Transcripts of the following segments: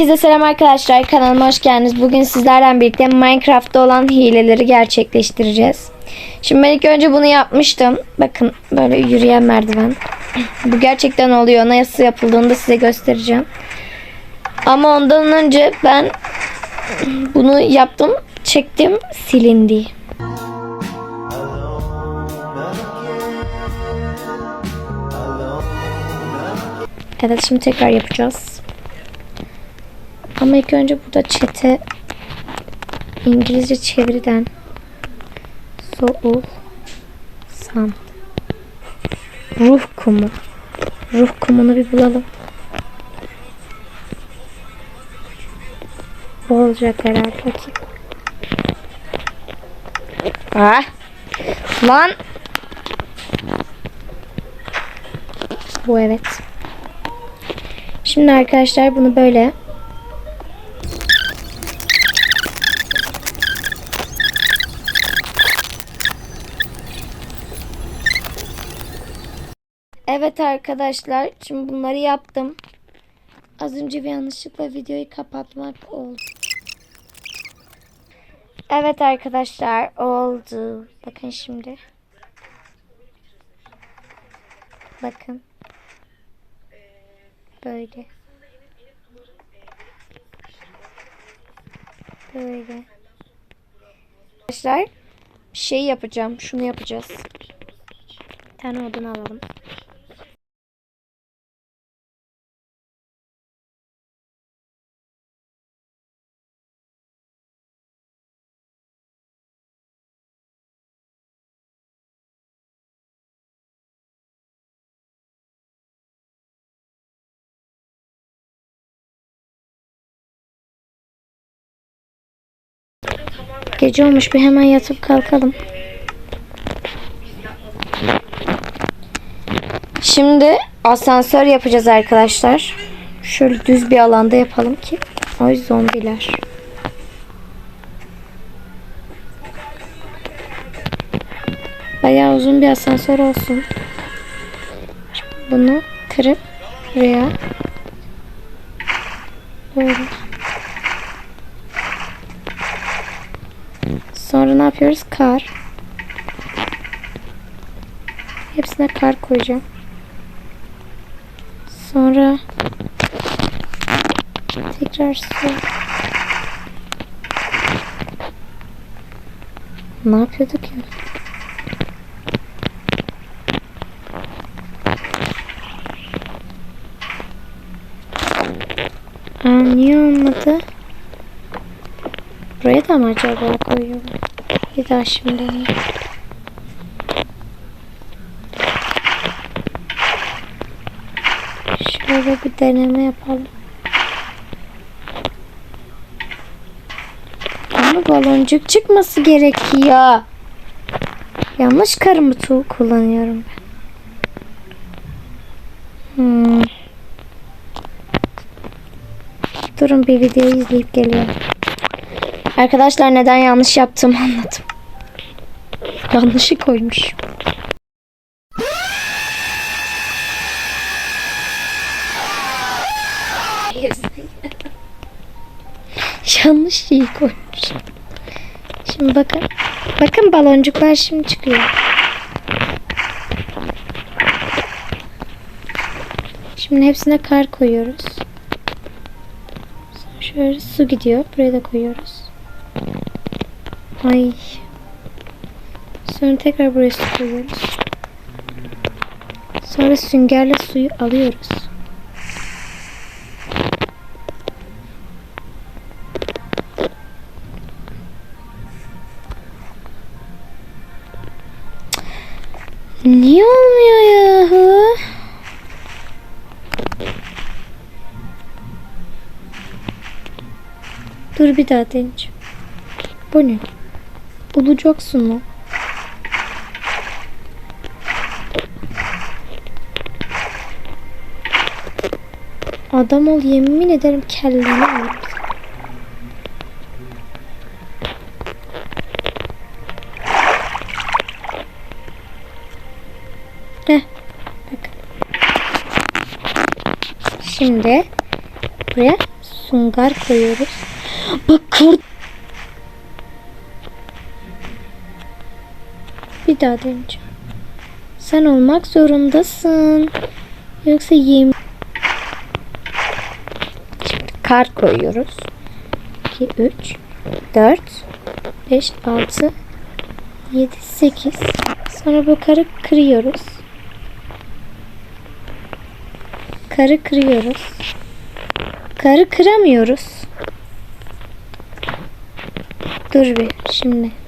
Herkese selam arkadaşlar kanalıma hoş geldiniz. Bugün sizlerle birlikte Minecraft'ta olan hileleri gerçekleştireceğiz. Şimdi ben ilk önce bunu yapmıştım. Bakın böyle yürüyen merdiven. Bu gerçekten oluyor. Nasıl yapıldığını da size göstereceğim. Ama ondan önce ben bunu yaptım, çektim, silindi. Evet şimdi tekrar yapacağız. Ama ilk önce burada çete İngilizce çeviriden soğuk san ruh kumu ruh kumunu bir bulalım. Bu olacak herhalde. Bakayım. Ah. Lan. Bu evet. Şimdi arkadaşlar bunu böyle Evet arkadaşlar şimdi bunları yaptım. Az önce bir yanlışlıkla videoyu kapatmak oldu. Evet arkadaşlar oldu. Bakın şimdi. Bakın. Böyle. Böyle. Arkadaşlar şey yapacağım. Şunu yapacağız. Bir tane odun alalım. Gece olmuş bir hemen yatıp kalkalım. Şimdi asansör yapacağız arkadaşlar. Şöyle düz bir alanda yapalım ki. Ay zombiler. Bayağı uzun bir asansör olsun. Bunu kırıp buraya böyle Sonra ne yapıyoruz? Kar. Hepsine kar koyacağım. Sonra tekrar su. Ne yapıyorduk ya? Aa, niye olmadı? Buraya da mı acaba koyuyorum? Bir daha şimdi. Şöyle bir deneme yapalım. Ama baloncuk çıkması gerekiyor. Yanlış karımı kullanıyorum ben. Hmm. Durun bir videoyu izleyip geliyorum. Arkadaşlar neden yanlış yaptığımı anladım. Yanlışı koymuş. Yanlış şeyi koymuş. Şimdi bakın. Bakın baloncuklar şimdi çıkıyor. Şimdi hepsine kar koyuyoruz. Şöyle su gidiyor. Buraya da koyuyoruz. Ay. Sonra tekrar buraya su koyuyoruz. Sonra süngerle suyu alıyoruz. Niye olmuyor yahu? Dur bir daha deneyeceğim. Bu ne? Bulacaksın mı? Adam ol yemin ederim kelleni alırım. Heh, bak. Şimdi buraya Sungar koyuyoruz. Bak kır. Bir daha deneyeceğim. Sen olmak zorundasın. Yoksa yem... Şimdi kar koyuyoruz. 2, 3, 4, 5, 6, 7, 8. Sonra bu karı kırıyoruz. Karı kırıyoruz. Karı kıramıyoruz. Dur bir şimdi.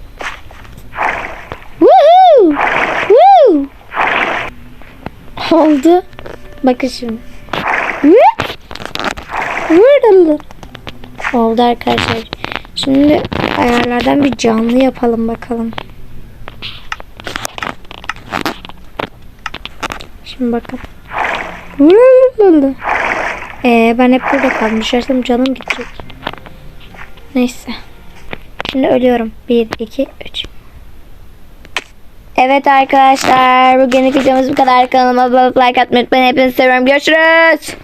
Oldu. Bakın şimdi. Whoop! Oldu arkadaşlar. Şimdi ayarlardan bir canlı yapalım bakalım. Şimdi bakın. Ee, ben hep burada kaldım. Düşersem canım gidecek. Neyse. Şimdi ölüyorum. 1, 2, 3. Evet arkadaşlar. Bugünlük videomuz bu kadar. Kanalıma like atmayı unutmayın. Hepinizi seviyorum. Görüşürüz.